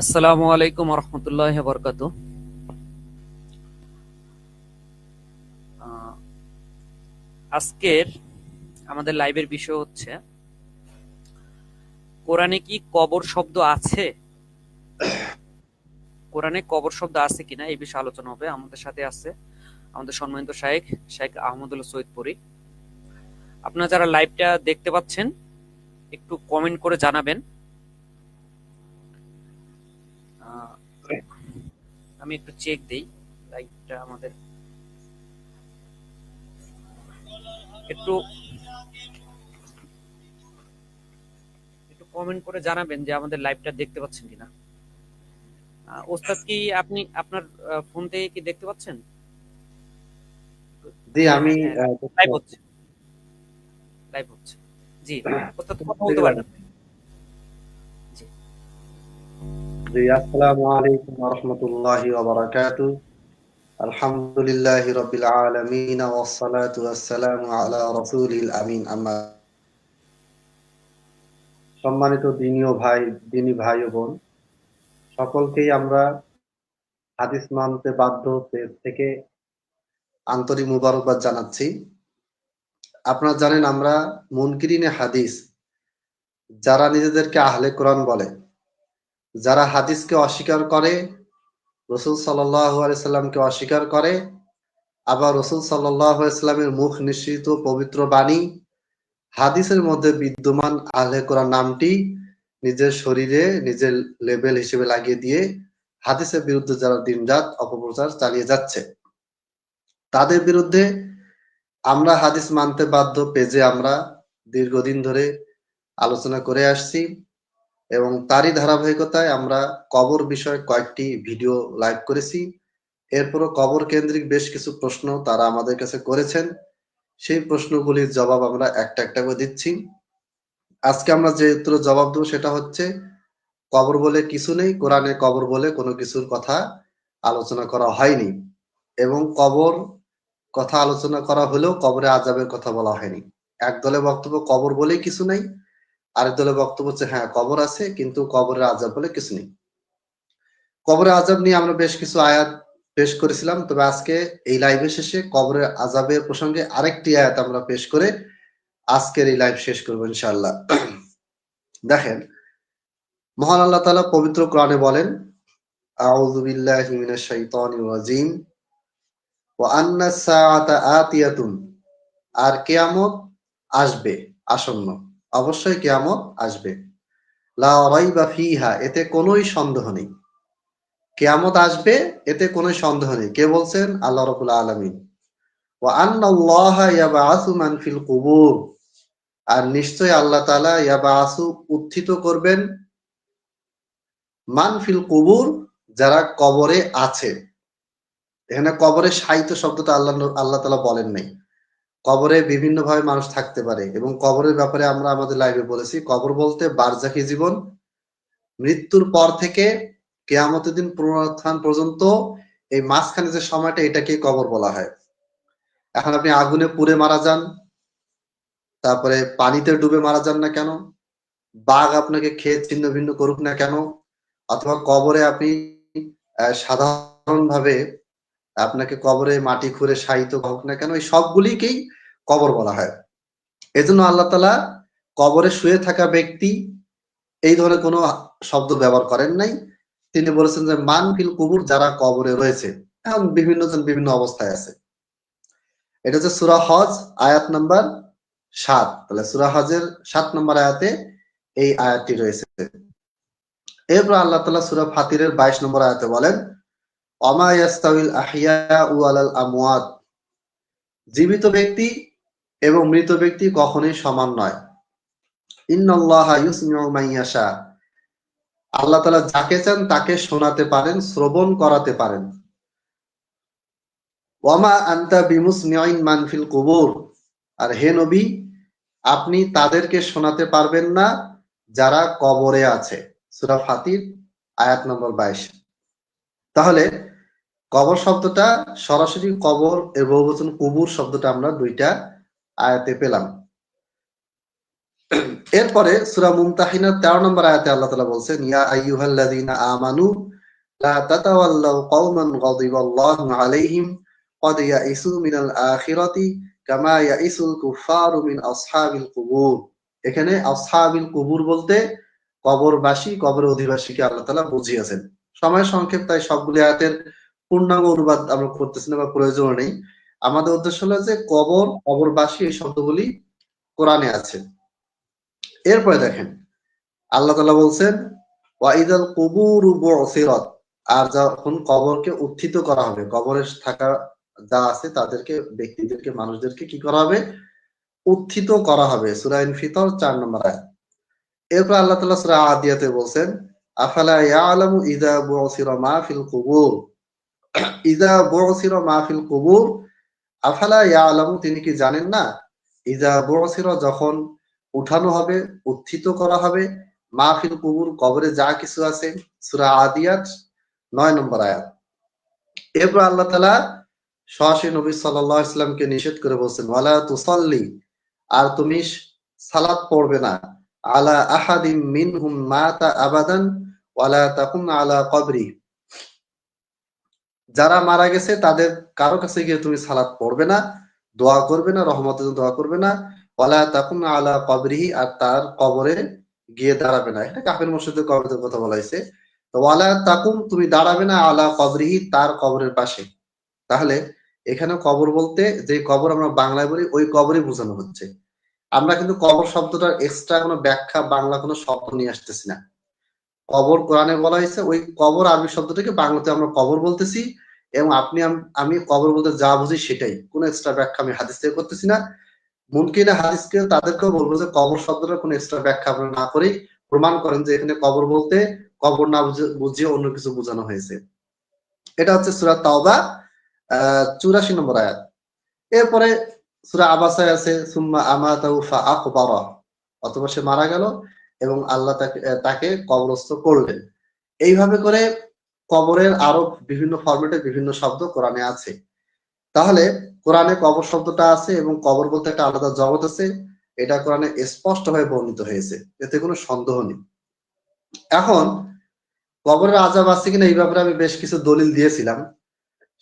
আসসালামু আলাইকুম রহমতুল্লাহ বরকাত আজকের আমাদের লাইভের বিষয় হচ্ছে, কোরআনে কি কবর শব্দ আছে? কোরআনে কবর শব্দ আছে কিনা এই বিষয়ে আলোচনা হবে। আমাদের সাথে আছে আমাদের সম্মানিত শাহেখ শাহেখ আহমদুল্লাহ সৈয়দপুরি আপনারা যারা লাইভটা দেখতে পাচ্ছেন, একটু কমেন্ট করে জানাবেন। আমি একটু চেক দেই লাইভটা আমাদের। একটু একটু কমেন্ট করে জানাবেন যে আমাদের লাইভটা দেখতে পাচ্ছেন কিনা। ওস্তাদ কি আপনি আপনার ফোন থেকে কি দেখতে পাচ্ছেন? জি আমি লাইভ হচ্ছে। লাইভ হচ্ছে। জি ওস্তাদ কথা বলতে পারেন। আপনি। আসসালামু আলাইকুম ওয়া রাহমাতুল্লাহি ওয়া বারাকাতুহু। আলহামদুলিল্লাহি রাব্বিল আলামিন সালামু আলা রাসূলিল আমিন, আম্মা। সম্মানিত দিনীয় ভাই, দিনী ভাই ও বোন, সকলকেই আমরা হাদিস মানতে বাধ্য থেকে আন্তরিক মুবারকবাদ জানাচ্ছি। আপনারা জানেন আমরা মুনকিরিনে হাদিস, যারা নিজেদেরকে আহলে কোরআন বলে যারা হাদিসকে অস্বীকার করে, রসুল সাল্লামকে অস্বীকার করে, আবার রসুল সাল্লামের মুখ নিশ্চিত পবিত্র বাণী, হাদিসের মধ্যে বিদ্যমান আহলে কোরআন নামটি নিজের শরীরে, নিজের লেবেল হিসেবে লাগিয়ে দিয়ে হাদিসের বিরুদ্ধে যারা দিনরাত অপপ্রচার চালিয়ে যাচ্ছে। তাদের বিরুদ্ধে আমরা হাদিস মানতে বাধ্য, পেজে আমরা দীর্ঘদিন ধরে আলোচনা করে আসছি। এবং তারই ধারাবাহিকতায় আমরা কবর বিষয়ে কয়েকটি ভিডিও লাইভ করেছি। এরপরও কবর কেন্দ্রিক বেশ কিছু প্রশ্ন তারা আমাদের কাছে করেছেন। সেই প্রশ্নগুলির জবাব আমরা একটা একটা করে দিচ্ছি। আজকে আমরা যে উত্তর জবাব দেবো সেটা হচ্ছে, কবর বলে কিছু নেই, কোরআনে কবর বলে কোনো কিছুর কথা আলোচনা করা হয়নি এবং কবর কথা আলোচনা করা হলেও কবরে আজাবের কথা বলা হয়নি। এক দলে বক্তব্য কবর বলেই কিছু নেই আরেক দলের বক্তব্য হচ্ছে হ্যাঁ কবর আছে, কিন্তু কবরের আজাব বলে কিছু নেই। কবরের আজাব নিয়ে আমরা বেশ কিছু আয়াত পেশ করেছিলাম, তবে আজকে এই লাইভের শেষে কবরের আজাবের প্রসঙ্গে আরেকটি আয়াত আমরা পেশ করে আজকের এই লাইভ শেষ করব ইনশাল্লাহ দেখেন, মহান আল্লাহ তালা পবিত্র কোরআনে বলেন আন্না আতিয়াতুন আর কিয়ামত আসবে, আসন্ন। অবশ্যই কেয়ামত আসবে। লা রাইবা ফিহা, এতে কোনোই সন্দেহ নেই। কেয়ামত আসবে, এতে কোনো সন্দেহ নেই। কে বলছেন? আল্লাহ ফিল কুবুর। আর নিশ্চয় আল্লাহ তালা ইয়াবা আসু উত্থিত করবেন মান ফিল কুবুর, যারা কবরে আছে। এখানে কবরে সাহিত্য শব্দটা আল্লাহ আল্লাহ তালা বলেন নাই। কবরে বিভিন্ন ভাবে মানুষ থাকতে পারে এবং কবরের ব্যাপারে আমরা আমাদের লাইভে বলেছি, কবর বলতে বারজাকি জীবন, মৃত্যুর পর থেকে কেয়ামতের দিন পুনরুত্থান পর্যন্ত এই মাঝখানে যে সময়টা এটাকে কবর বলা হয়। এখন আপনি আগুনে পুড়ে মারা যান, তারপরে পানিতে ডুবে মারা যান না কেন? বাঘ আপনাকে খেয়ে ছিন্ন ভিন্ন করুক না কেন? অথবা কবরে আপনি সাধারণ ভাবে আপনাকে কবরে মাটি খুঁড়ে সাহিত্য হোক না কেন? এই সবগুলিকেই কবর বলা হয়। এজন্য আল্লাহ তালা কবরে শুয়ে থাকা ব্যক্তি এই ধরনের কোনো শব্দ ব্যবহার করেন নাই। তিনি বলেছেন যে, মান ফিল কুবুর, যারা কবরে রয়েছে এখন বিভিন্ন জন বিভিন্ন অবস্থায় আছে। এটা হচ্ছে সুরা হজ, আয়াত নাম্বার সাত। তাহলে সুরা হজের সাত নম্বর আয়াতে এই আয়াতটি রয়েছে। এরপর আল্লাহ তালা সুরা ফাতিরের বাইশ নম্বর আয়াতে বলেন অমা ইয়াস্তাউল আহিয়া উ আলাল আমওয়াত। জীবিত ব্যক্তি এবং মৃত ব্যক্তি কখনোই সমান নয়। মান আল্লাহ তাআলা যাকে চান তাকে শোনাতে পারেন, শ্রবণ করাতে পারেন। ওয়ামা আনতা বিমুস মান ফিল কুবুর। আর হে নবী, আপনি তাদেরকে শোনাতে পারবেন না যারা কবরে আছে। সূরা ফাতির, আয়াত নম্বর 22 তাহলে কবর শব্দটা সরাসরি কবর, এর বহুবচন কুবুর শব্দটা আমরা দুইটা আয়াতে পেলাম এরপরে সূরা মুমতাহিনার 13 নম্বর আয়াতে আল্লাহ তাআলা বলছেন ইয়া আইয়ুহাল্লাযীনা আমানু লা তাতাওয়াল্লাউ কওমান গাদিবাল্লাহু আলাইহিম قد يئسوا من الآخرة كما يئس الكفار من أصحاب القبور এখানে আসহাবিল কুবুর বলতে কবরবাসী কবরের অধিবাসীকে আল্লাহ তাআলা বুঝিয়েছেন সময় সংক্ষেপ তাই সবগুলি আয়াতের পূর্ণাঙ্গ অনুবাদ আমরা করতেছি না বা প্রয়োজন নেই আমাদের উদ্দেশ্য হলো যে কবর, কবরবাসী এই শব্দগুলি কোরআনে আছে। এরপরে দেখেন, আল্লাহ তাআলা বলছেন ওয়াইদাল কুবুরু বুসিরাত আর যখন কবরকে উত্থিত করা হবে, কবরে থাকা যা আছে তাদেরকে, ব্যক্তিদেরকে, মানুষদেরকে কি করা হবে? উত্থিত করা হবে। সূরা ইনফিতর 4 নম্বর আয়াত। এরপর আল্লাহ তাআলা সূরা আদিয়াতে বলছেন, আফালা ইয়ালামু ইযা বুসিরা মা ফিল কুবুর? ইযা বুসিরা মা ফিল কুবুর আফালা ইয়ালামু, তিনি কি জানেন না? ইজা বুসিরা, যখন উঠানো হবে, উত্থিত করা হবে মাহফিল কুবুর, কবরে যা কিছু আছে, সূরা আদিয়াত, নয় নম্বর আয়াত। এরপর আল্লাহ তালা সরাসরি নবী সাল্লাল্লাহু আলাইহি সাল্লামকে নিষেধ করে বলছেন, ওয়ালা তুসাল্লি, আর তুমি সালাত পড়বে না। আলা আহাদিম মিনহুম মাতা আবাদান, ওয়ালা তাকুম আলা কবরি যারা মারা গেছে, তাদের কারও কাছে গিয়ে তুমি সালাত পড়বে না, দোয়া করবে না, রহমতের দোয়া করবে না। ওয়ালা তাকুম আলা কবরিহি, আর তার কবরে গিয়ে দাঁড়াবে না। এটা কাফের মসজিদের কবরের কথা বলা হয়েছে। তো ওয়ালা তাকুম তুমি দাঁড়াবে না আলা কবরিহি, তার কবরের পাশে। তাহলে এখানে কবর বলতে, যে কবর আমরা বাংলায় বলি, ওই কবরই বোঝানো হচ্ছে। আমরা কিন্তু কবর শব্দটার এক্সট্রা কোনো ব্যাখ্যা, বাংলা কোনো শব্দ নিয়ে আসতেছি না। কবর কোরআনে বলা হয়েছে, ওই কবর আরবি শব্দটাকে বাংলাতে আমরা কবর বলতেছি এবং আপনি আমি কবর বলতে যা বুঝি সেটাই। কোনো এক্সট্রা ব্যাখ্যা আমি হাদিস থেকে করতেছি না। মুনকিনা হাদিসকে তাদেরকেও বলব যে কবর শব্দটার কোনো এক্সট্রা ব্যাখ্যা আপনারা না করেই প্রমাণ করেন যে এখানে কবর বলতে কবর না বুঝে- বুঝিয়ে অন্য কিছু বোঝানো হয়েছে। এটা হচ্ছে সুরা তাওবা চুরাশি নম্বর আয়াত। এরপরে সুরা আবাসায় আছে, সুম্মা আমাতাহু ফাআকবারা। অথবা সে মারা গেল এবং আল্লাহ তাকে তাকে কবরস্থ করলেন। এইভাবে করে কবরের আরও বিভিন্ন ফরম্যাটে বিভিন্ন শব্দ কোরআনে আছে। তাহলে কোরআনে কবর শব্দটা আছে এবং কবর বলতে একটা আলাদা জগৎ আছে। এটা কোরআনে স্পষ্ট হয়ে বর্ণিত হয়েছে। এতে কোনো সন্দেহ নেই। এখন কবরের আজাব আছে কিনা এই ব্যাপারে আমি বেশ কিছু দলিল দিয়েছিলাম।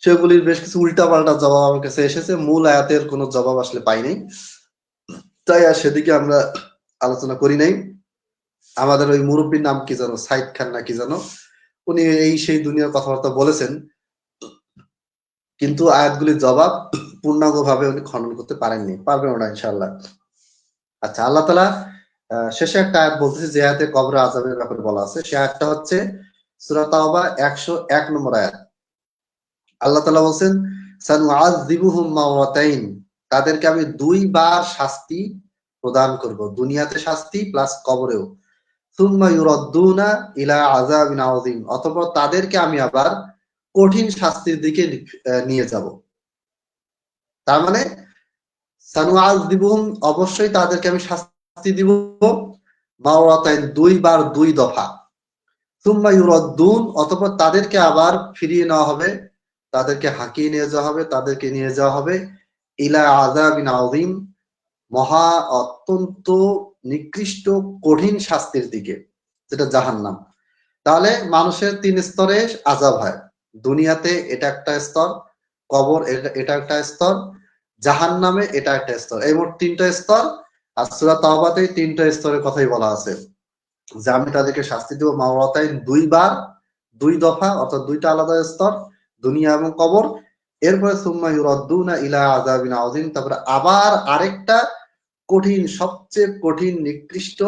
সেগুলির বেশ কিছু উল্টাপাল্টা জবাব আমার কাছে এসেছে। মূল আয়াতের কোনো জবাব আসলে পাইনি তাই আর সেদিকে আমরা আলোচনা করি নাই। আমাদের ওই মুরব্বীর নাম কি জানো সাইদ খান না কি জানো উনি এই সেই দুনিয়ার কথাবার্তা বলেছেন। কিন্তু আয়াতগুলির জবাব পূর্ণাঙ্গ ভাবে উনি খনন করতে পারেননি। পারবেন ওটা ইনশাল্লাহ আচ্ছা আল্লাহ তালা শেষে একটা আয়াত বলতেছে, যে আয়াতে কবর আজাবের ব্যাপারে বলা আছে। সে আয়াতটা হচ্ছে সূরা তাওবা একশো এক নম্বর আয়াত। আল্লাহ তালা বলছেন সানু আযদিবুহুম মাওরাতাইন তাদেরকে আমি দুইবার শাস্তি প্রদান করব। দুনিয়াতে শাস্তি, প্লাস কবরেও। ইলা তাদেরকে আমি আবার কঠিন শাস্তির দিকে নিয়ে যাব। তার মানে অবশ্যই তাদেরকে আমি শাস্তি দিব। মাওরাতাইন দুইবার দুই দফা। সুম্মা তাদেরকে আবার ফিরিয়ে নেওয়া হবে। তাদেরকে হাঁকিয়ে নিয়ে যাওয়া হবে, তাদেরকে নিয়ে যাওয়া হবে। ইলা আযাবিন মহা অত্যন্ত নিকৃষ্ট কঠিন শাস্তির দিকে, যেটা জাহান্নাম। তাহলে মানুষের তিন স্তরে আজাব হয়। দুনিয়াতে এটা একটা স্তর, কবর এটা- একটা স্তর, জাহান্নামে এটা একটা স্তর। এই মোট তিনটা স্তর, আর সূরা তাওবাতে তিনটা স্তরের কথাই বলা আছে। যে আমি তাদেরকে শাস্তি দেব মাওরাতাইন দুইবার, দুই দফা, অর্থাৎ দুইটা আলাদা স্তর, দুনিয়া এবং কবর। এরপরে সুম্মা ইউরাদ্দুনা ইলা আযাবিন আযীম, তারপরে আবার আরেকটা কঠিন, সবচেয়ে কঠিন, নিকৃষ্ট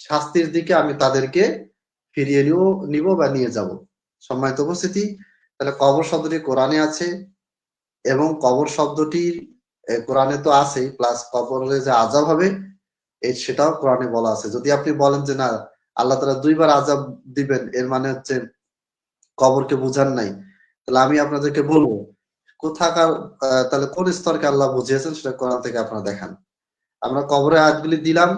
শাস্তির দিকে আমি তাদেরকে ফিরিয়ে নিব নিব বা নিয়ে যাব। সম্মানিত উপস্থিতি, তাহলে কবর শব্দটি কোরআনে আছে এবং কবর শব্দটির কোরআনে তো আছেই প্লাস কবরে যে আজাব হবে সেটাও কোরআনে বলা আছে। যদি আপনি বলেন যে না, আল্লাহ তাআলা দুইবার আজাব দিবেন, এর মানে হচ্ছে কবরকে বুঝান নাই, তাহলে আমি আপনাদেরকে বলব, কোথাকার তাহলে কোন স্তরকে আল্লাহ বুঝিয়েছেন সেটা কোরআন থেকে আপনারা দেখান। আমরা কবরে আয়াতগুলি দিলাম।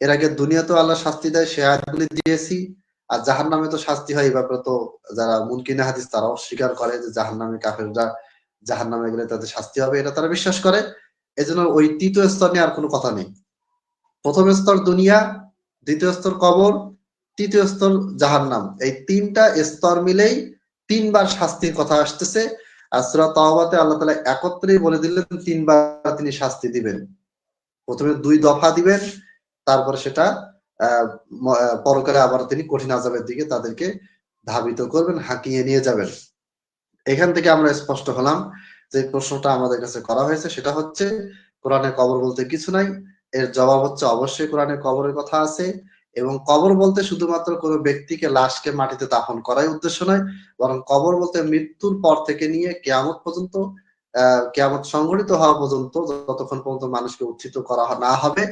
এর আগে দুনিয়াতেও আল্লাহ শাস্তি দেয়, সে আয়াতগুলি দিয়েছি। আর জাহান নামে তো শাস্তি হয়, এই ব্যাপারে তো যারা মুনকিনা হাদিস তারাও স্বীকার করে যে জাহান নামে কাফেররা জাহান নামে গেলে তাদের শাস্তি হবে, এটা তারা বিশ্বাস করে। এজন্য ওই তৃতীয় স্তর নিয়ে আর কোনো কথা নেই। প্রথম স্তর দুনিয়া, দ্বিতীয় স্তর কবর, তৃতীয় স্তর জাহান্নাম। এই তিনটা স্তর মিলেই তিনবার শাস্তির কথা আসতেছে। আর সূরা তাওবাতে আল্লাহ তাআলা একত্রেই বলে দিলেন, তিনবার তিনি শাস্তি দিবেন। প্রথমে দুই দফা দিবেন, তারপরে সেটা পরকালে আবার তিনি কঠিন আযাবের দিকে তাদেরকে ধাবিত করবেন, হাঁকিয়ে নিয়ে যাবেন। এখান থেকে আমরা স্পষ্ট হলাম যে প্রশ্নটা আমাদের কাছে করা হয়েছে। সেটা হচ্ছে, কোরআনে কবর বলতে কিছু নাই, এর জবাব হচ্ছে অবশ্যই কোরআনে কবরের কথা আছে এবং কবর বলতে শুধুমাত্র কোনো ব্যক্তিকে লাশকে মাটিতে দাফন করাই উদ্দেশ্য নয়, বরং কবর বলতে মৃত্যুর পর থেকে নিয়ে কেয়ামত পর্যন্ত কেয়ামত সংঘটিত হওয়া পর্যন্ত যতক্ষণ পর্যন্ত মানুষকে উচ্ছিত করা না হবে,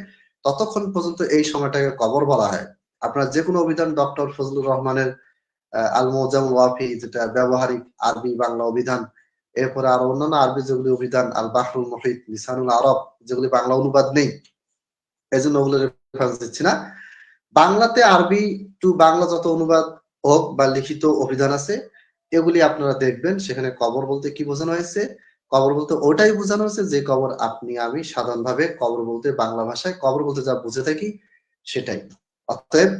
ততক্ষণ পর্যন্ত এই সময়টাকে কবর বলা হয়। আপনার যে কোনো অভিধান ডক্টর ফজলুর রহমানের আল মোজাম ওয়াফি, যেটা ব্যবহারিক আরবি বাংলা অভিধান, এরপরে আরও অন্যান্য আরবি যেগুলি অভিধান আল বাহরুল মহিত, লিসানুল আরব, যেগুলি বাংলা অনুবাদ নেই এই জন্য ওগুলো রেফারেন্স দিচ্ছি না। বাংলাতে আরবি টু বাংলা যত অনুবাদ হোক বা লিখিত অভিধান আছে, এগুলি আপনারা দেখবেন, সেখানে কবর বলতে কি বোঝানো হয়েছে? কবর বলতে ওটাই বোঝানো হচ্ছে যে কবর আপনি আমি সাধারণভাবে কবর বলতে বাংলা ভাষায় কবর বলতে যা বুঝে থাকি সেটাই। অতএব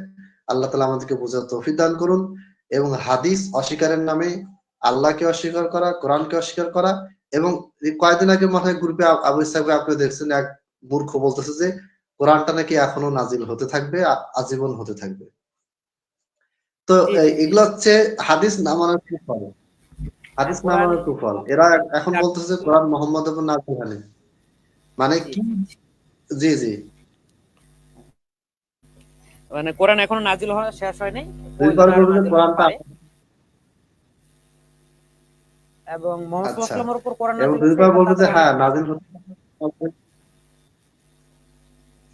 আল্লাহ তালা আমাদেরকে বোঝার তৌফিক দান করুন এবং হাদিস অস্বীকারের নামে আল্লাহকে অস্বীকার করা কোরআনকে অস্বীকার করা এবং কয়েকদিন আগে মনে হয় গ্রুপে আবু ইসাকে আপনি দেখছেন এক মূর্খ বলতেছে যে কোরআনটা নাকি এখনও নাজিল হতে থাকবে আজীবন হতে থাকবে। তো। এগুলো হচ্ছে হাদিস না মানার হাদিস না মানার কুফল এরা এখন বলতেছে কোরআন মোহাম্মদ এবং নাজিল মানে কি জি জি। মানে কোরআন এখনও নাজিল হওয়া শেষ দুইবার এবং মোহাম্মদ আচ্ছা। সাল্লাল্লাহু উপর কোরআন এবং দুইবার বলবে যে হ্যাঁ নাজিল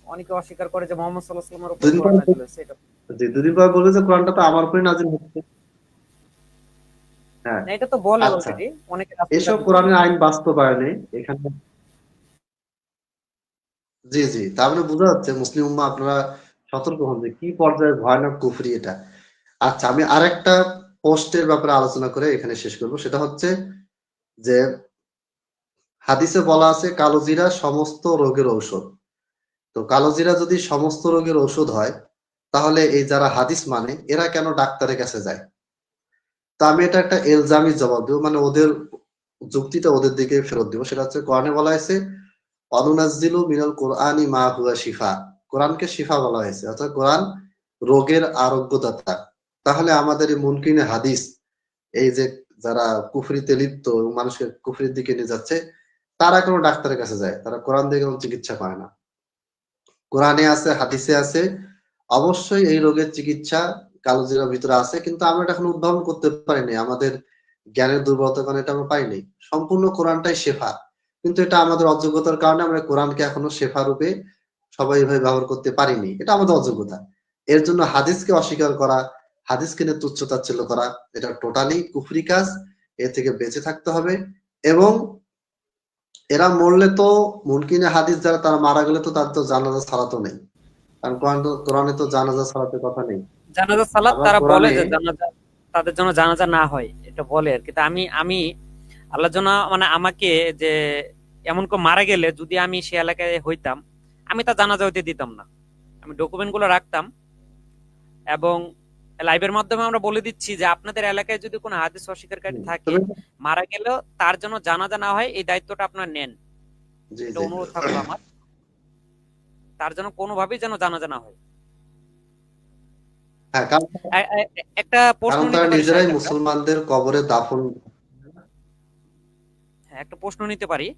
অনেকে অস্বীকার করে যে মোহাম্মদ সাল্লাল্লাহু আলাইহি ওয়াসাল্লামের উপর দুদিন কোরআন পর- নাজিল হয়েছে এটা জি দুদিবার বলবে যে কোরআনটা তো আমার উপরে নাজিল হচ্ছে। হ্যাঁ। এটা তো বলে আচ্ছা। অলরেডি অনেকে এসব কোরআনের আইন বাস্তবায়নে এখানে জি জি। তার মানে বোঝা যাচ্ছে মুসলিম উম্মা আপনারা সতর্ক হন যে কি পর্যায়ে ভয়ানক কুফরি এটা। আচ্ছা আমি আরেকটা পোস্টের ব্যাপারে আলোচনা করে এখানে শেষ করব। সেটা হচ্ছে যে হাদিসে বলা আছে কালোজিরা সমস্ত রোগের ঔষধ। তো কালোজিরা যদি সমস্ত রোগের ঔষধ হয় তাহলে এই যারা হাদিস মানে এরা কেন ডাক্তারের কাছে যায়? তো আমি এটা একটা এলজামি জবাব দেবো মানে ওদের যুক্তিটা ওদের দিকে ফেরত দিব। সেটা হচ্ছে, কোরআনে বলা হয়েছে অনুনাজ্জিলু মিনাল কোরআনি মা হুয়া শিফা। কোরআনকে শিফা বলা হয়েছে, অর্থাৎ কোরআন রোগের আরোগ্যদাতা। তাহলে আমাদের এই মুনকিনে হাদিস, এই যে যারা কুফরিতে লিপ্ত মানুষকে কুফরির দিকে নিয়ে যাচ্ছে, তারা কোনো ডাক্তারের কাছে যায়, তারা কোরআন দিয়ে কোনো চিকিৎসা পায় না। কোরআনে আছে, হাদিসে আছে, অবশ্যই এই রোগের চিকিৎসা কালোজিরার ভিতরে আছে, কিন্তু আমরা এটা এখন উদ্ভাবন করতে পারিনি। আমাদের জ্ঞানের দুর্বলতার কারণে এটা আমরা পাইনি। সম্পূর্ণ কোরআনটাই শেফা। কিন্তু এটা আমাদের অযোগ্যতার কারণে আমরা কোরআনকে এখনও শেফা রূপে সবাই এভাবে ব্যবহার করতে পারিনি। এটা আমাদের অযোগ্যতা। এর জন্য হাদিসকে অস্বীকার করা, হাদিসকে নিয়ে তুচ্ছ তাচ্ছিল্য করা, এটা টোটালি কুফরি কাজ। এ থেকে বেঁচে থাকতে হবে। এবং এরা মরলে তো মুনকিনে হাদিস যারা তারা মারা গেলে তো তার তো জানাজা ছাড়াতো নেই। কারণ তো- কোরআনে তো জানাজা ছাড়াতে কথা নেই। জানাজা সালাত তারা বলে যে জানাজা তাদের জন্য জানাজা না হয় এটা বলে আর কি। আমি আমি আল্লাহ জন্য মানে আমাকে যে এমন কেউ মারা গেলে যদি আমি সে এলাকায় হইতাম আমি তা জানাজা হইতে দিতাম না। আমি ডকুমেন্টগুলো রাখতাম এবং লাইভের মাধ্যমে আমরা বলে দিচ্ছি যে আপনাদের এলাকায় যদি কোনো হাদিস অস্বীকারী থাকে মারা গেলেও তার জন্য জানাজা না হয় এই দায়িত্বটা আপনার নেন। এটা অনুরোধ থাকল আমার। তার জন্য কোনোভাবেই যেন জানাজা না হয়। একটা প্রশ্ন কারণ নিতে তারা নিজেরাই মুসলমানদের কবরে দাফন হ্যাঁ, একটা প্রশ্ন নিতে পারি।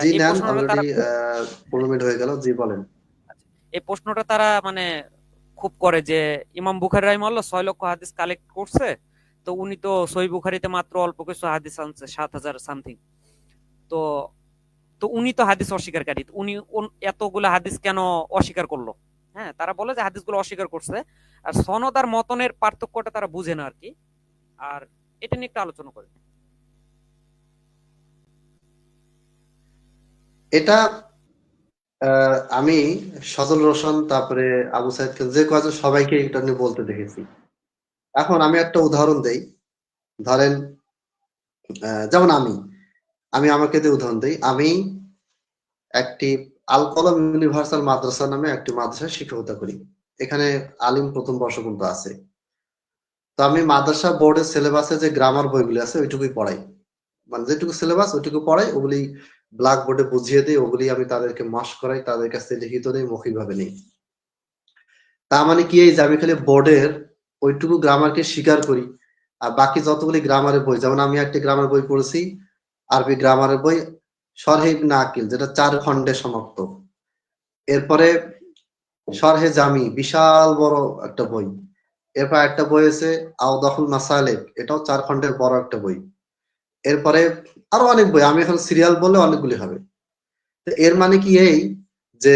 জি এই নেন প্রশ্নটা তারা অলরেডি মিনিট হয়ে গেল জি বলেন। এই প্রশ্নটা তারা মানে খুব করে যে ইমাম বুখারি রাহিমাল্লাহ ছয় লক্ষ হাদিস কালেক্ট করছে তো উনি তো সহি বুখারিতে মাত্র অল্প কিছু হাদিস আনছে সাত হাজার সামথিং তো তো উনি তো হাদিস অস্বীকারী উনি এতগুলো হাদিস কেন অস্বীকার করল? হ্যাঁ তারা বলে যে হাদিসগুলো অস্বীকার করছে। আর সনদ আর মতনের পার্থক্যটা তারা বুঝে না আর কি আর এটা নিয়ে একটু আলোচনা করি। এটা আমি সজল রোশন, তারপরে আবু সাইদ খান, যে কয়েকজন সবাইকে এটা নিয়ে বলতে দেখেছি। এখন আমি একটা উদাহরণ দেই। ধরেন যেমন আমি আমি আমাকে দিয়ে উদাহরণ দিই, আমি একটি আল কলম ইউনিভার্সাল মাদ্রাসা নামে একটি মাদ্রাসায় শিক্ষকতা করি। এখানে আলিম প্রথম বর্ষ পর্যন্ত আছে। তো আমি মাদ্রাসা বোর্ডের সিলেবাসে যে গ্রামার বইগুলি আছে, ওইটুকুই পড়াই। মানে যেটুকু সিলেবাস ওইটুকু পড়াই, ওগুলি ব্ল্যাক বোর্ডে বুঝিয়ে দিই ওগুলি আমি তাদেরকে মাস করাই, তাদের কাছে লিখিত নেই মৌখিক ভাবে নেই। তার মানে কি এই যে আমি খালি বোর্ডের ওইটুকু গ্রামারকে স্বীকার করি, আর বাকি যতগুলি গ্রামারের বই, যেমন আমি একটি গ্রামার বই পড়েছি, আরবি গ্রামারের বই সরহে ইবনে আকিল যেটা চার খণ্ডে সমাপ্ত। এরপরে সরহে জামি, বিশাল বড় একটা বই। এরপর একটা বই আছে আও দখল মাসালেক, এটাও চার খণ্ডের বড় একটা বই। এরপরে আরও অনেক বই, আমি এখন সিরিয়াল বলে অনেকগুলি হবে। তো এর মানে কি এই যে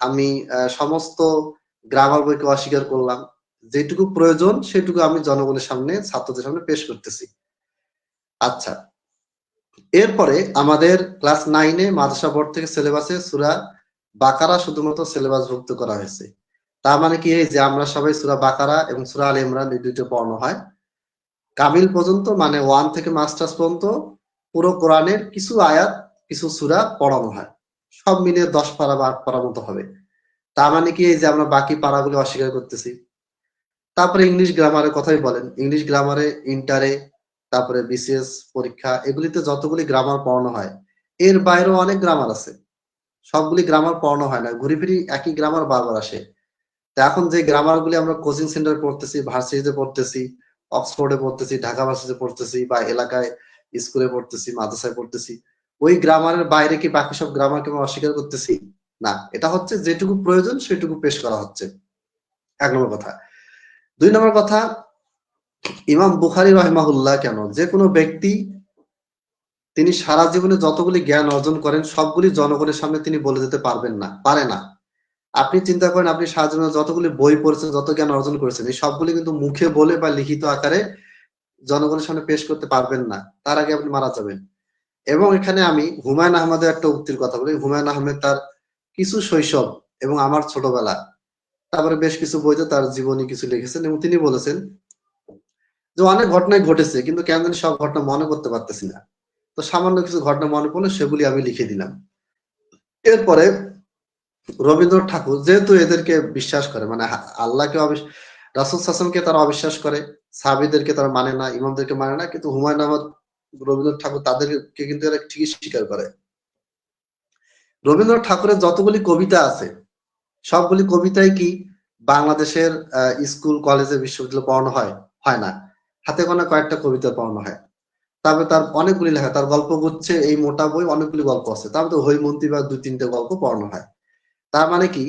আমি সমস্ত গ্রামার বইকে অস্বীকার করলাম, যেটুকু প্রয়োজন সেটুকু আমি জনগণের সামনে, ছাত্রদের সামনে পেশ করতেছি। আচ্ছা এরপরে আমাদের ক্লাস নাইনে মাদ্রাসা বোর্ড থেকে সিলেবাসে সুরা বাকারা শুধুমাত্র সিলেবাস ভুক্ত করা হয়েছে। তার মানে কি? এই যে আমরা সবাই সুরা বাকারা এবং সুরা আল ইমরান এই দুইটা পড়ানো হয়। কামিল পর্যন্ত মানে ওয়ান থেকে মাস্টার্স পর্যন্ত পুরো কোরআনের কিছু আয়াত, কিছু সুরা পড়ানো হয়। সব মিলিয়ে দশ পারা বা আট মতো হবে। তার মানে কি? এই যে আমরা বাকি পারাগুলো অস্বীকার করতেছি। তারপরে ইংলিশ গ্রামারের কথাই বলেন। ইংলিশ গ্রামারে ইন্টারে তারপরে বিসিএস পরীক্ষা, এগুলিতে যতগুলি গ্রামার পড়ানো হয়, এর বাইরেও অনেক গ্রামার আছে। সবগুলি গ্রামার পড়ানো হয় না, ঘুরি ফিরি একই গ্রামার বারবার আসে। এখন যে গ্রামার গুলি আমরা কোচিং সেন্টারে পড়তেছি ভার্সিটিতে পড়তেছি অক্সফোর্ডে পড়তেছি, ঢাকা ভার্সিটিতে পড়তেছি বা এলাকায় স্কুলে পড়তেছি, মাদ্রাসায় পড়তেছি, ওই গ্রামারের বাইরে কি বাকি সব গ্রামারকে আমরা অস্বীকার করতেছি? না, এটা হচ্ছে যেটুকু প্রয়োজন সেটুকু পেশ করা হচ্ছে। এক নম্বর কথা। দুই নম্বর কথা ইমাম বুখারি রহমাহুল্লাহ কেন? যে কোনো ব্যক্তি তিনি সারা জীবনে যতগুলি জ্ঞান অর্জন করেন, সবগুলি জনগণের সামনে তিনি বলে দিতে পারবেন না, পারে না। আপনি চিন্তা করেন, আপনি সারা জীবনে যতগুলি বই পড়েছেন, যত জ্ঞান অর্জন করেছেন, এই সবগুলি কিন্তু মুখে বলে বা লিখিত আকারে জনগণের সামনে পেশ করতে পারবেন না, তার আগে আপনি মারা যাবেন। এবং এখানে আমি হুমায়ুন আহমেদের একটা উক্তির কথা বলি। হুমায়ুন আহমেদ তার কিছু শৈশব এবং আমার ছোটবেলা, তারপরে বেশ কিছু বইতে তার জীবনী কিছু লিখেছেন এবং তিনি বলেছেন যে অনেক ঘটনাই ঘটেছে, কিন্তু কেন জানি সব ঘটনা মনে করতে পারতেছি না। তো সামান্য কিছু ঘটনা মনে পড়লে সেগুলি আমি লিখে দিলাম। এরপরে রবীন্দ্রনাথ ঠাকুর যেহেতু এদেরকে বিশ্বাস করে মানে আল্লাহকে রাসুল সাসনকে তারা অবিশ্বাস করে, সাহাবিদেরকে তারা মানে না, ইমামদেরকে মানে না, কিন্তু হুমায়ুন আহমদ, রবীন্দ্রনাথ ঠাকুর তাদেরকে কিন্তু এরা ঠিকই স্বীকার করে। রবীন্দ্রনাথ ঠাকুরের যতগুলি কবিতা আছে, সবগুলি কবিতাই কি বাংলাদেশের স্কুল, কলেজে, বিশ্ববিদ্যালয়ে পড়ানো হয় হয় না। হাতে গোনা কয়েকটা কবিতা পড়ানো হয়। তারপরে তার অনেকগুলি লেখা, তার গল্প গুচ্ছে, এই মোটা বই অনেকগুলি গল্প আছে। তারপরে তো হৈমন্তী বা দুই তিনটে গল্প পড়ানো হয়। তার মানে কি?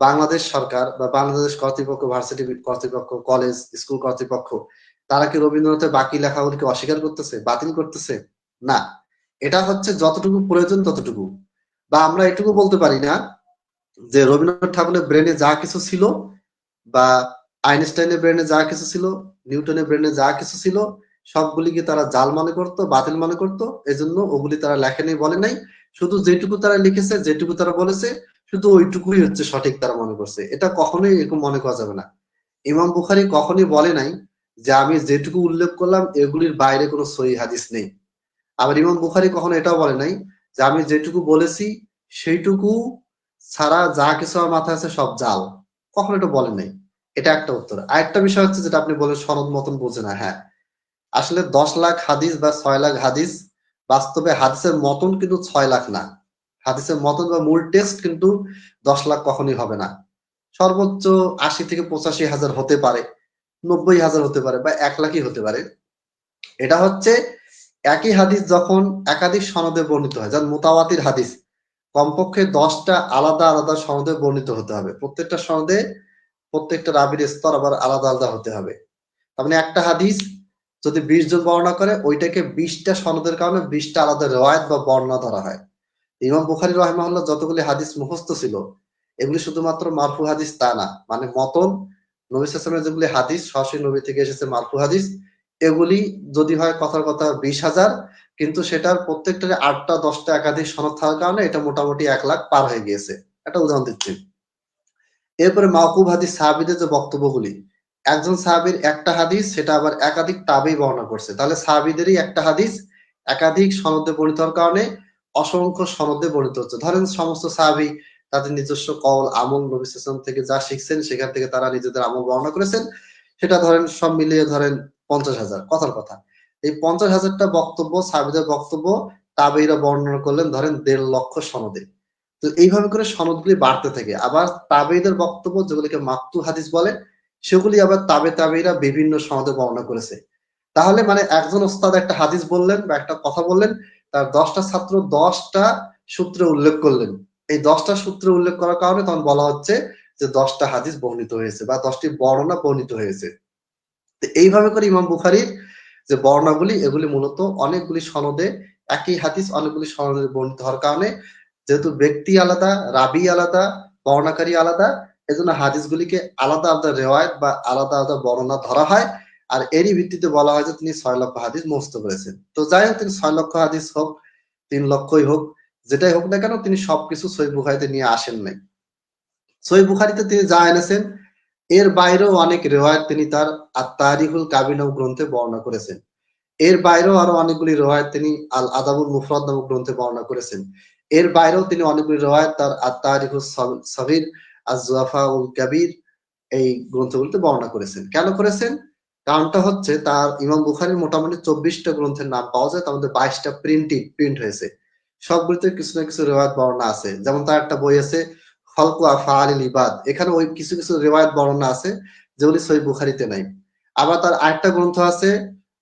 বাংলাদেশ সরকার বা বাংলাদেশ কর্তৃপক্ষ, ভার্সিটি কর্তৃপক্ষ, কলেজ, স্কুল কর্তৃপক্ষ, তারা কি রবীন্দ্রনাথের বাকি লেখাগুলিকে অস্বীকার করতেছে, বাতিল করতেছে? না। এটা হচ্ছে যতটুকু প্রয়োজন ততটুকু। বা আমরা এটুকু বলতে পারি না যে রবীন্দ্রনাথ ঠাকুরের ব্রেনে যা কিছু ছিল বা আইনস্টাইনের ব্রেনে যা কিছু ছিল নিউটনের ব্রেনে যা কিছু ছিল, সবগুলিকে তারা জাল মনে করতো, বাতিল মনে করতো। এজন্য ওগুলি তারা লেখেনি বলে নাই। শুধু যেটুকু তারা লিখেছে, যেটুকু তারা বলেছে, শুধু ওইটুকুই হচ্ছে সঠিক তারা মনে করছে। এটা কখনোই এরকম মনে করা যাবে না। ইমাম বুখারি কখনোই বলে নাই যে আমি যেটুকু উল্লেখ করলাম, এগুলির বাইরে কোনো সহি হাদিস নেই। আবার ইমাম বুখারি কখনো এটাও বলে নাই যে আমি যেটুকু বলেছি, সেইটুকু ছাড়া যা কিছু আমার মাথায় আছে সব জাল। কখনো এটা বলে নাই। এটা একটা উত্তর। আরেকটা বিষয় হচ্ছে যেটা আপনি বলেন সনদ মতন বোঝে না হ্যাঁ। আসলে দশ লাখ হাদিস বা ছয় লাখ হাদিস বাস্তবে হাদিসের মতন কিন্তু ছয় লাখ না। হাদিসের মতন বা মূল টেস্ট কিন্তু দশ লাখ কখনোই হবে না। সর্বোচ্চ আশি থেকে পঁচাশি হাজার হতে পারে, নব্বই হাজার হতে পারে বা এক লাখই হতে পারে। এটা হচ্ছে একই হাদিস যখন একাধিক সনদে বর্ণিত হয়, যেমন মোতাবাতির হাদিস। কমপক্ষে দশটা আলাদা আলাদা সনদে বর্ণিত হতে হবে। প্রত্যেকটা সনদে প্রত্যেকটা রাবির স্তর আবার আলাদা আলাদা হতে হবে। তার মানে একটা হাদিস যদি বিশ জন বর্ণনা করে, ওইটাকে বিশটা সনদের কারণে বিশটা আলাদা রেওয়ায়ত বা বর্ণনা ধরা হয়। ইমাম বুখারি রহমাল্লাহ যতগুলি হাদিস মুখস্থ ছিল, এগুলি শুধুমাত্র মারফু হাদিস তা না মানে মতন নবী সালামের যেগুলি হাদিস, সরাসরি নবী থেকে এসেছে মারফু হাদিস, এগুলি যদি হয় কথার কথা বিশ হাজার, কিন্তু সেটার প্রত্যেকটার আটটা, দশটা একাধিক সনদ থাকার কারণে এটা মোটামুটি এক লাখ পার হয়ে গিয়েছে। একটা উদাহরণ দিচ্ছি। এরপরে মাহকুব হাদিস সাহাবিদের যে বক্তব্যগুলি, একজন সাহাবির একটা হাদিস, সেটা আবার একাধিক তাবেই বর্ণনা করছে। তাহলে সাহাবিদেরই একটা হাদিস, একাধিক সনদে বর্ণিত হওয়ার কারণে অসংখ্য সনদে বর্ণিত হচ্ছে। ধরেন সমস্ত সাহাবি তাদের নিজস্ব কল আমল, নবী থেকে যা শিখছেন, সেখান থেকে তারা নিজেদের আমল বর্ণনা করেছেন। সেটা ধরেন সব মিলিয়ে ধরেন পঞ্চাশ হাজার, কথার কথা। এই পঞ্চাশ হাজারটা বক্তব্য সাবিদের বক্তব্য, তাবেইরা বর্ণনা করলেন ধরেন দেড় লক্ষ সনদে। তো এইভাবে করে সনদগুলি বাড়তে থাকে। আবার তাবেইদের বক্তব্য যেগুলিকে মাকতু হাদিস বলে, সেগুলি আবার তাবে তাবেইরা বিভিন্ন সনদে বর্ণনা করেছে। তাহলে মানে একজন ওস্তাদ একটা হাদিস বললেন বা একটা কথা বললেন, তার দশটা ছাত্র দশটা সূত্রে উল্লেখ করলেন। এই দশটা সূত্রে উল্লেখ করার কারণে তখন বলা হচ্ছে যে দশটা হাদিস বর্ণিত হয়েছে বা দশটি বর্ণনা বর্ণিত হয়েছে। তো এইভাবে করে ইমাম বুখারির যে বর্ণাগুলি এগুলি মূলত অনেকগুলি সনদে একই হাদিস, অনেকগুলি সনদে বর্ণিত হওয়ার কারণে যেহেতু ব্যক্তি আলাদা, রাবি আলাদা বর্ণাকারী আলাদা, এজন্য হাদিসগুলিকে আলাদা আলাদা রেওয়ায়ত বা আলাদা আলাদা বর্ণনা ধরা হয়। আর এরই ভিত্তিতে বলা হয় যে তিনি ছয় লক্ষ হাদিস মুস্ত করেছেন। তো যাই হোক, তিনি ছয় লক্ষ হাদিস হোক, তিন লক্ষই হোক, যেটাই হোক না কেন তিনি সবকিছু সই বুখারিতে নিয়ে আসেন নাই। সই বুখারিতে তিনি যা এনেছেন, এর বাইরেও অনেক রেওয়ায়ত তিনি তার আত্মারিহুল কাবিনাম গ্রন্থে বর্ণনা করেছেন। এর বাইরেও আরও অনেকগুলি রেওয়ায়ত তিনি আল আদাবুল মুফরদ নামক গ্রন্থে বর্ণনা করেছেন। এর বাইরেও তিনি অনেকগুলি রেওয়ায়ত তার আত্মারিহুল সাবির আজওয়াফা উল কাবির এই গ্রন্থগুলিতে বর্ণনা করেছেন। কেন করেছেন? কারণটা হচ্ছে তার ইমাম বুখারির মোটামুটি চব্বিশটা গ্রন্থের নাম পাওয়া যায় তার মধ্যে বাইশটা প্রিন্টিং প্রিন্ট হয়েছে। সবগুলিতে কিছু না কিছু রেওয়ায়ত বর্ণনা আছে। যেমন তার একটা বই আছে খলকু আফআল ইবাদ। এখানে ওই কিছু কিছু রেওয়ায়ত বর্ণনা আছে যেগুলি সই বুখারিতে নাই। আবার তার আরেকটা গ্রন্থ আছে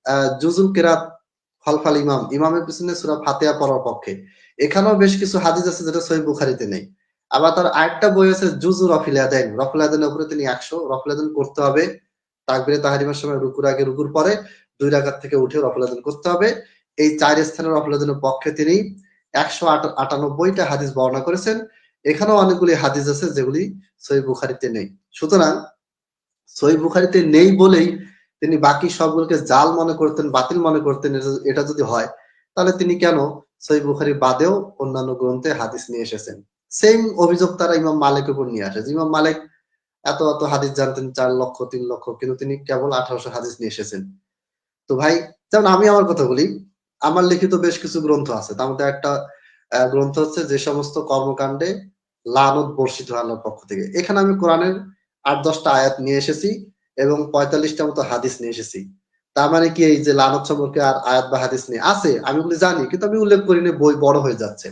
আহ, জুজুল কেরাত খলফাল ইমাম। ইমামের পিছনে সুরা ফাতেহা পড়ার পক্ষে। এখানেও বেশ কিছু হাদিস আছে যেটা সই বুখারিতে নেই। আবার তার আরেকটা বই আছে জুজু রফিল আদাইন রফিল উপরে তিনি একশো, রফিল করতে হবে। তাকবিরে তাহারিমার সময় রুকুর আগে রুকুর পরে দুই রাকাত থেকে উঠে রফিল আদাইন করতে হবে। এই চার স্থানের রফিল পক্ষে তিনি একশো আটা- আটানব্বইটা হাদিস বর্ণনা করেছেন। এখানেও অনেকগুলি হাদিস আছে যেগুলি সই বুখারিতে নেই। সুতরাং সই বুখারিতে নেই বলেই তিনি বাকি সবগুলোকে জাল মনে করতেন, বাতিল মনে করতেন, এটা- যদি হয়, তাহলে তিনি কেন সই বুখারি বাদেও অন্যান্য গ্রন্থে হাদিস নিয়ে এসেছেন। সেম অভিযোগ তারা ইমাম মালিকের উপর নিয়ে আসে। ইমাম মালিক এত এত হাদিস জানতেন, চার লক্ষ, তিন লক্ষ, কিন্তু তিনি কেবল আঠারোশো হাদিস নিয়ে এসেছেন। তো ভাই, যেমন আমি আমার কথা বলি, আমার লিখিত বেশ কিছু গ্রন্থ আছে। তার মধ্যে একটা গ্রন্থ হচ্ছে যে সমস্ত কর্মকাণ্ডে লানত বর্ষিত আল্লাহর পক্ষ থেকে। এখানে আমি কোরআনের আট দশটা আয়াত নিয়ে এসেছি। এবং পঁয়তাল্লিশটা মতো হাদিস নিয়ে এসেছি। তার মানে কি এই যে লানত সম্পর্কে আর আয়াত বা হাদিস নেই আছে, আমি ওগুলি জানি, কিন্তু আমি উল্লেখ করি না বই বড় হয়ে যাচ্ছে।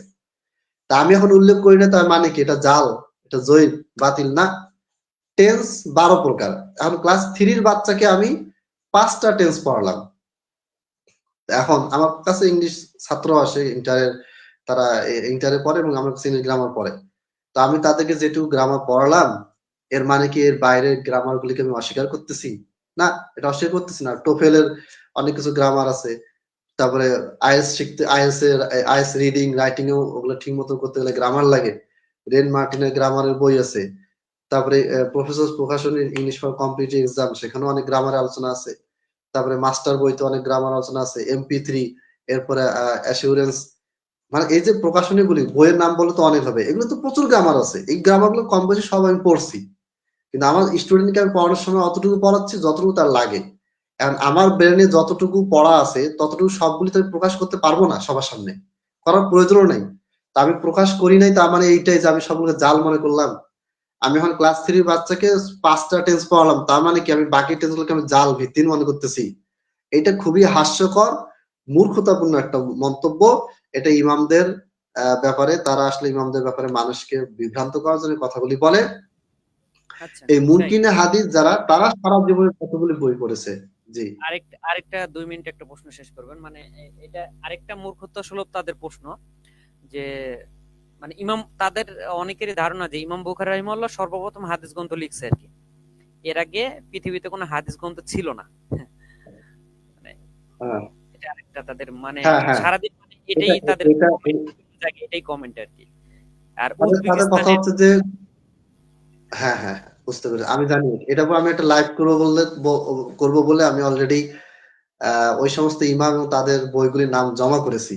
তা আমি এখন উল্লেখ করি না, তার মানে কি? এটা জাল, এটা জয়ীব বাতিল না। টেন্স বারো প্রকার। এখন ক্লাস থ্রির বাচ্চাকে আমি পাঁচটা টেন্স পড়ালাম। এখন আমার কাছে ইংলিশ ছাত্র আসে, ইন্টারের তারা ইন্টারে পড়ে এবং আমার কাছে ইংলিশ গ্রামার পড়ে। তো আমি তাদেরকে যেটুকু গ্রামার পড়ালাম এর মানে কি এর বাইরের গ্রামার গুলিকে আমি অস্বীকার করতেছি? না, এটা অস্বীকার করতেছি না। টোফেলের অনেক কিছু গ্রামার আছে। তারপরে আইএস শিখতে আইএস এর আইএস রিডিং রাইটিং ওগুলো ঠিক মতো করতে গেলে গ্রামার লাগে। রেন মার্টিনের গ্রামারের বই আছে। তারপরে professor Prakashan English for competitive exam সেখানেও অনেক গ্রামার আলোচনা আছে। তারপরে মাস্টার বইতে অনেক গ্রামার আলোচনা আছে। এমপি থ্রি এরপরে অ্যাসিউরেন্স মানে এই যে প্রকাশনী গুলি বইয়ের নাম বলে তো অনেক হবে। এগুলো তো প্রচুর গ্রামার আছে। এই গ্রামারগুলো কম বেশি সব আমি পড়ছি। কিন্তু আমার স্টুডেন্টকে আমি পড়ানোর সময় অতটুকু পড়াচ্ছি, যতটুকু তার লাগে। আমার ব্রেনে যতটুকু পড়া আছে, ততটুকু সবগুলি তো আমি প্রকাশ করতে পারব না সবার সামনে। করার প্রয়োজনও নেই। তা আমি প্রকাশ করি নাই, তার মানে এইটাই যে আমি সবগুলো জাল মনে করলাম। আমি এখন ক্লাস থ্রির বাচ্চাকে পাঁচটা টেন্স পড়ালাম, তার মানে কি আমি বাকি টেন্স গুলোকে আমি জাল, ভিত্তিহীন মনে করতেছি? এটা খুবই হাস্যকর, মূর্খতাপূর্ণ একটা মন্তব্য। এটা ইমামদের ব্যাপারে, তারা আসলে ইমামদের ব্যাপারে মানুষকে বিভ্রান্ত করার জন্য কথাগুলি বলে। এই মুনকিনে হাদিস যারা তারা সারা জীবনে কতগুলি বই পড়েছে? জি। আরেকটা আরেকটা দুই মিনিট একটা প্রশ্ন শেষ করবেন। মানে এটা আরেকটা মূর্খত্ব সুলভ তাদের প্রশ্ন যে মানে ইমাম তাদের অনেকেরই ধারণা যে ইমাম বুখারী রাহিমাহুল্লাহ সর্বপ্রথম হাদিস গ্রন্থ লিখছে আর কি। এর আগে পৃথিবীতে কোনো হাদিস গ্রন্থ ছিল না। হ্যাঁ। এটা আরেকটা তাদের মানে হ্যাঁ, হ্যাঁ। সারাদিন মানে এটাই তাদের জায়গায় এটাই কমেন্ট আর কি। আর কথা হচ্ছে যে হ্যাঁ হ্যাঁ। বুঝতে পেরেছি। আমি জানি, এটা পর আমি একটা লাইভ করব বললে করব বলে আমি অলরেডি ওই সমস্ত ইমাম এবং তাদের বইগুলির নাম জমা করেছি।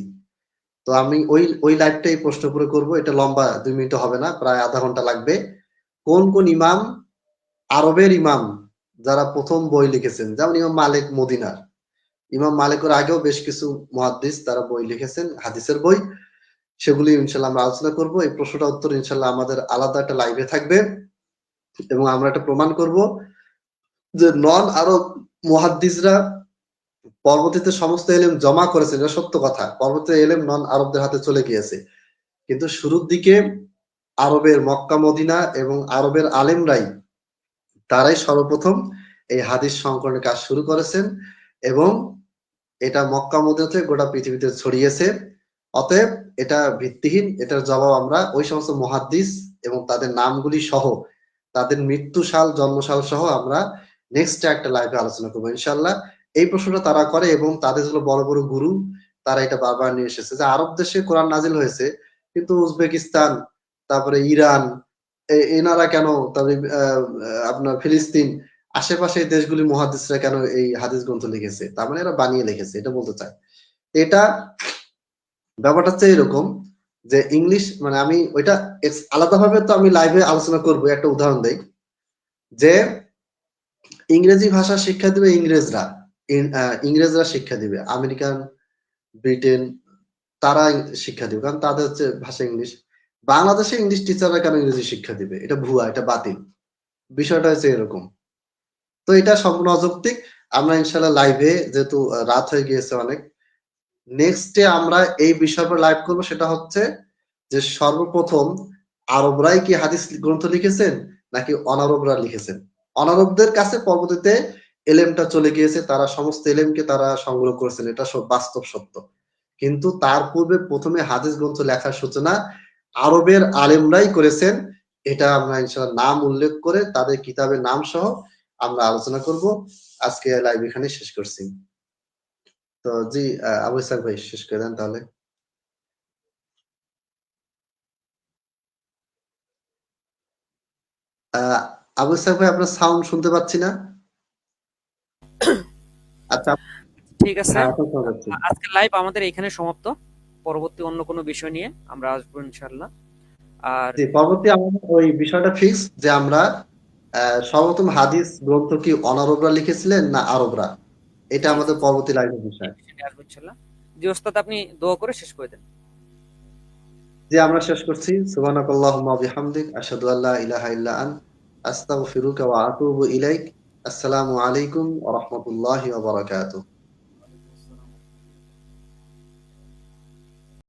তো আমি ওই ওই লাইভটাই প্রশ্ন করে করব। এটা লম্বা দুই মিনিট হবে না, প্রায় আধা ঘণ্টা লাগবে। কোন কোন ইমাম, আরবের ইমাম, যারা প্রথম বই লিখেছেন, যেমন ইমাম মালিক মদিনার। ইমাম মালিকের আগেও বেশ কিছু মহাদ্দিস তারা বই লিখেছেন, হাদিসের বই। সেগুলি ইনশাল্লাহ আমরা আলোচনা করব। এই প্রশ্নটা উত্তর ইনশাল্লাহ আমাদের আলাদা একটা লাইভে থাকবে। এবং আমরা এটা প্রমাণ করব যে নন আরব মুহাদ্দিসরা পরবর্তীতে সমস্ত এলেম জমা করেছেন, এটা সত্য কথা। পরবর্তীতে এলেম নন আরবদের হাতে চলে গিয়েছে। কিন্তু শুরুর দিকে আরবের মক্কা, মদিনা এবং আরবের আলেমরাই তারাই সর্বপ্রথম এই হাদিস সংকলনের কাজ শুরু করেছেন এবং এটা মক্কা, মদিনা থেকে গোটা পৃথিবীতে ছড়িয়েছে। অতএব এটা ভিত্তিহীন, এটার জবাব আমরা ওই সমস্ত মহাদ্দিস এবং তাদের নামগুলি সহ তাদের মৃত্যু সাল জন্মসাল সহ আমরা নেক্সট একটা লাইভে আলোচনা করব ইনশাল্লাহ এই প্রশ্নটা তারা করে এবং তাদের হলো বড় বড় গুরু তারা এটা বারবার নিয়ে এসেছে। যে আরব দেশে কোরআন নাজিল হয়েছে কিন্তু উজবেকিস্তান তারপরে ইরান এনারা কেন আহ, আপনার ফিলিস্তিন আশেপাশে দেশগুলি মহাদিসরা কেন এই হাদিস গ্রন্থ লিখেছে? তার মানে এরা বানিয়ে লিখেছে এটা বলতে চায়। এটা ব্যাপারটা হচ্ছে এরকম যে ইংলিশ মানে আমি ওইটা আলাদাভাবে তো আমি লাইভে আলোচনা করব, একটা উদাহরণ দেই। যে ইংরেজি ভাষা শিক্ষা দিবে ইংরেজরা ইংরেজরা শিক্ষা দিবে, আমেরিকান, ব্রিটেন তারা শিক্ষা দিবে, কারণ তাদের হচ্ছে ভাষা ইংলিশ বাংলাদেশে ইংলিশ টিচাররা কেন ইংরেজি শিক্ষা দিবে? এটা ভুয়া, এটা বাতিল। বিষয়টা হচ্ছে এরকম। তো এটা সম্পূর্ণ অযৌক্তিক। আমরা ইনশাল্লাহ লাইভে যেহেতু রাত হয়ে গিয়েছে অনেক নেক্সটে আমরা এই বিষয়ের উপর লাইভ করব, সেটা হচ্ছে যে সর্বপ্রথম আরবরাই কি হাদিস গ্রন্থ লিখেছেন, নাকি অনারবরা লিখেছেন? অনারবদের কাছে পরবর্তীতে এলেমটা চলে গিয়েছে, তারা সমস্ত এলেমকে তারা সংগ্রহ করেছেন, এটা সব বাস্তব সত্য। কিন্তু তার পূর্বে প্রথমে হাদিস গ্রন্থ লেখার সূচনা আরবের আলেমরাই করেছেন, এটা আমরা ইনশাল্লাহ নাম উল্লেখ করে তাদের কিতাবের নাম সহ আমরা আলোচনা করব। আজকে লাইভ এখানে শেষ করছি। তো জি আবু ইসাক ভাই শেষ করে দেন তাহলে। আবু ইসাক ভাই আপনার সাউন্ড শুনতে পাচ্ছি না? আচ্ছা ঠিক আছে। হ্যাঁ। আজকের লাইভ আমাদের এখানে সমাপ্ত। পরবর্তী অন্য কোনো বিষয় নিয়ে আমরা আসব ইনশাল্লাহ আর জি পরবর্তী আমাদের ওই বিষয়টা ফিক্স যে আমরা সর্বপ্রথম হাদিস গ্রন্থ কি অনারবরা লিখেছিলেন না আরবরা? এটা আমাদের পরবর্তী লাইনের বিষয় জি ওস্তাদ আপনি দোয়া করে শেষ করে দেন। যে আমরা শেষ করছি। সুবহানাকাল্লাহুম্মা বিহামদিক আশহাদু আল্লা ইলাহা ইল্লা আন আস্তাগফিরুকা ওয়া আতুবু ইলাইক। আসসালামু আলাইকুম ওয়া রাহমাতুল্লাহি ওয়া বারাকাতুহু।